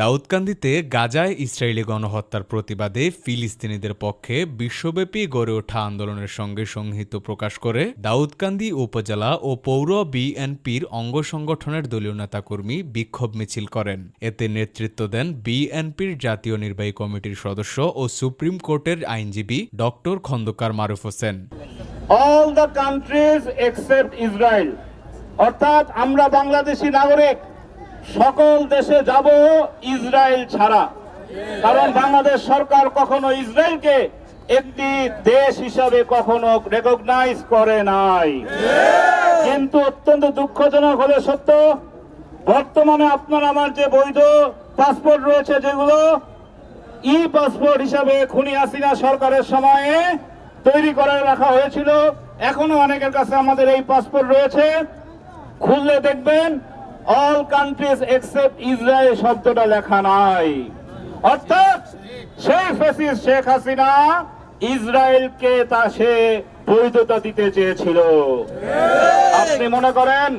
দাউদকান্দিতে গাজায় ইসরায়েলি গণহত্যার প্রতিবাদে ফিলিস্তিনিদের পক্ষে বিশ্বব্যাপী গড়ে ওঠা আন্দোলনের সঙ্গে সংহিত প্রকাশ করে দাউদকান্দি উপজেলা ও পৌর বিএনপির অঙ্গ সংগঠনের দলীয় নেতাকর্মী বিক্ষোভ মিছিল করেন। এতে নেতৃত্ব দেন বিএনপির জাতীয় নির্বাহী কমিটির সদস্য ও সুপ্রিম কোর্টের আইনজীবী doctor Khandaker Maruf Hossain. All the countries except Israel, অর্থাৎ আমরা বাংলাদেশি নাগরিক সকল দেশে যাব ইসরায়েল ছাড়া। কারণ বাংলাদেশ সরকার কখনো ইসরায়েলকে একটি দেশ হিসাবে কখনো রেকগনাইজ করে নাই। কিন্তু অত্যন্ত দুঃখজনক হলে সত্য, বর্তমানে আপনার আমার যে বৈধ পাসপোর্ট রয়েছে যেগুলো ই পাসপোর্ট হিসাবে খুনি হাসিনা সরকারের সময়ে তৈরি করে রাখা হয়েছিল। এখনও অনেকের কাছে আমাদের এই পাসপোর্ট রয়েছে। খুললে দেখবেন অল কান্ট্রিজ এক্সেপ্ট ইসরায়েল শব্দটা লেখা নাই। অর্থাৎ সেই ফেসিস শেখ হাসিনা ইসরায়েলকে তা সে বৈধতা দিতে চেয়েছিল। আপনি মনে করেন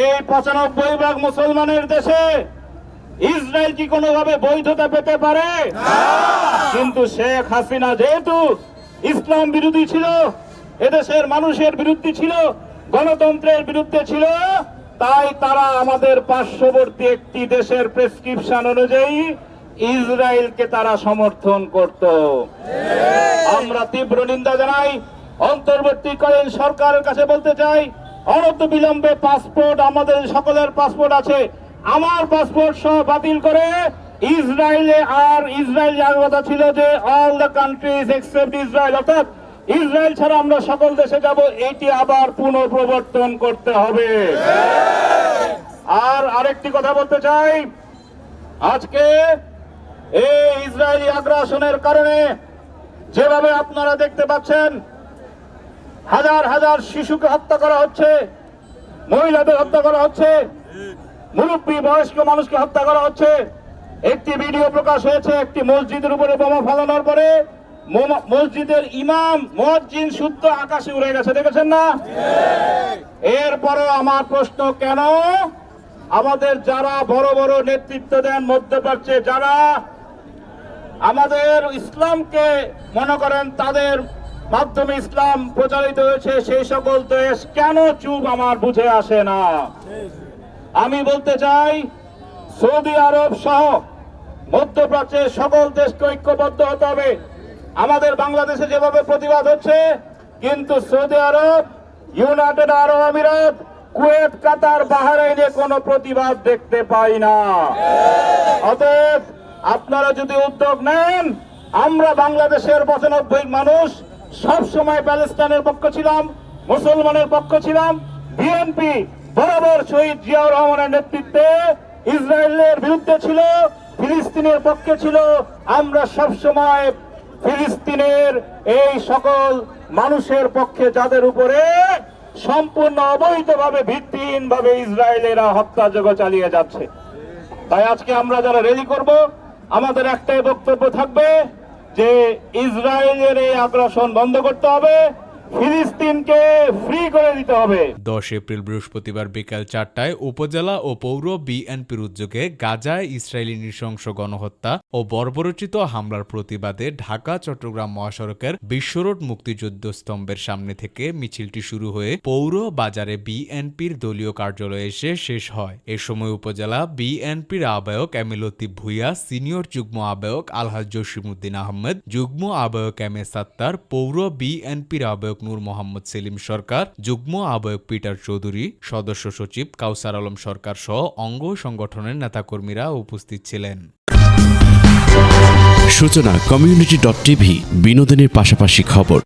এই পঁচানব্বই ভাগ মুসলমানের দেশে ইসরায়েল কি কোনোভাবে বৈধতা পেতে পারে? কিন্তু শেখ হাসিনা যেহেতু ইসলাম বিরোধী ছিল এদেশের মানুষের বিরুদ্ধে ছিল গণতন্ত্রের বিরুদ্ধে ছিল তাই তারা আমাদের পার্শ্ববর্তী একটি দেশের প্রেসক্রিপশন অনুযায়ী ইসরায়েলকে তারা সমর্থন করত। আমরা তীব্র নিন্দা জানাই। অন্তর্বর্তীকালীন সরকারের কাছে বলতে চাই অনন্ত বিলম্বে পাসপোর্ট, আমাদের সকলের পাসপোর্ট আছে। আমার পাসপোর্ট সহ বাতিল করে ইসরায়েলে আর ইসরায়েল যাওয়ার কথা ছিল যে all the countries except Israel অর্থাৎ ইসরায়েল ছাড়া আমরা সকল দেশে যাব এটি আবার পুনঃপ্রবর্তন করতে হবে। আর আরেকটি কথা বলতে চাই, আজকে এই ইসরায়েলি আগ্রাসনের কারণে যেভাবে আপনারা দেখতে পাচ্ছেন, হাজার হাজার শিশুকে হত্যা করা হচ্ছে, মহিলাদের হত্যা করা হচ্ছে, মুরব্বী বয়স্ক মানুষকে হত্যা করা হচ্ছে। একটি ভিডিও প্রকাশ হয়েছে, একটি মসজিদের উপরে বোমা ফালানোর পরে মসজিদের ইমাম মসজিদ শুদ্ধ আকাশে উড়ে গেছে দেখেছেন না? এরপরও আমার প্রশ্ন কেন? আমাদের যারা বড় বড় নেতৃত্ব দেন মধ্যপ্রাচ্যে যারা আমাদের ইসলামকে মনে করেন তাদের মাধ্যমে ইসলাম প্রচারিত হয়েছে সেই সকল দেশ কেন চুপ আমার বুঝে আসে না? আমি বলতে চাই সৌদি আরব সহ মধ্যপ্রাচ্যের সকল দেশকে ঐক্যবদ্ধ হতে হবে। আমাদের বাংলাদেশে যেভাবে প্রতিবাদ হচ্ছে, কিন্তু সৌদি আরব, ইউনাইটেড আরব আমিরাত, কুয়েত, কাতার, বাহারাইনে কোনো প্রতিবাদ দেখতে পাই না। অতএব আপনারা যদি উদ্যোগ নেন, আমরা বাংলাদেশের পঁচানব্বই মানুষ সব সময় প্যালেস্টাইনের পক্ষ ছিলাম, মুসলমানের পক্ষ ছিলাম, বিএনপি বরাবর শহীদ জিয়াউর রহমানের নেতৃত্বে ইসরায়েলের বিরুদ্ধে ছিল, ফিলিস্তিনের পক্ষে ছিল, আমরা সব সময় ফিলিস্তিনের এই সকল মানুষের পক্ষে যাদের উপরে সম্পূর্ণ অবৈধভাবে ভিত্তিহীনভাবে ইসরায়েলেরা হত্যাযজ্ঞ চালিয়ে যাচ্ছে। তাই আজকে আমরা যারা রেলি করব, আমাদের একটাই বক্তব্য থাকবে যে ইসরায়েলের এই আগ্রাসন বন্ধ করতে হবে। ফিলিস্তিনকে ফ্রি করে দিতে হবে। দশ এপ্রিল বৃহস্পতিবার বিকাল চারটায় উপজেলা ও পৌর বিএনপির উদ্যোগে গাজায় ইসরায়েলি নৃশংস গণহত্যা ও বর্বরচিত হামলার প্রতিবাদে ঢাকা, চট্টগ্রাম মহাসড়কের বিশ্বরোড মুক্তিযুদ্ধ স্তম্ভের সামনে থেকে মিছিলটি শুরু হয়ে পৌর বাজারে বিএনপির দলীয় কার্যালয়ে এসে শেষ হয়। এ সময় উপজেলা বিএনপির আহ্বায়ক এম এ ভুইয়া, সিনিয়র যুগ্ম আহ্বায়ক আলহাজ জসিমুদ্দিন আহমেদ, যুগ্ম আহ্বায়ক এম এ সাত্তার পৌর বিএনপির আহ্বায়ক নূর মোহাম্মদ সেলিম সরকার, যুগ্ম আহ্বায়ক পিটার চৌধুরী, সদস্য সচিব কাউসার আলম সরকার সহ অঙ্গ সংগঠনের নেতাকর্মীরা উপস্থিত ছিলেন। সূচনা কমিউনিটি ডট টিভি বিনোদনের পাশাপাশি খবর।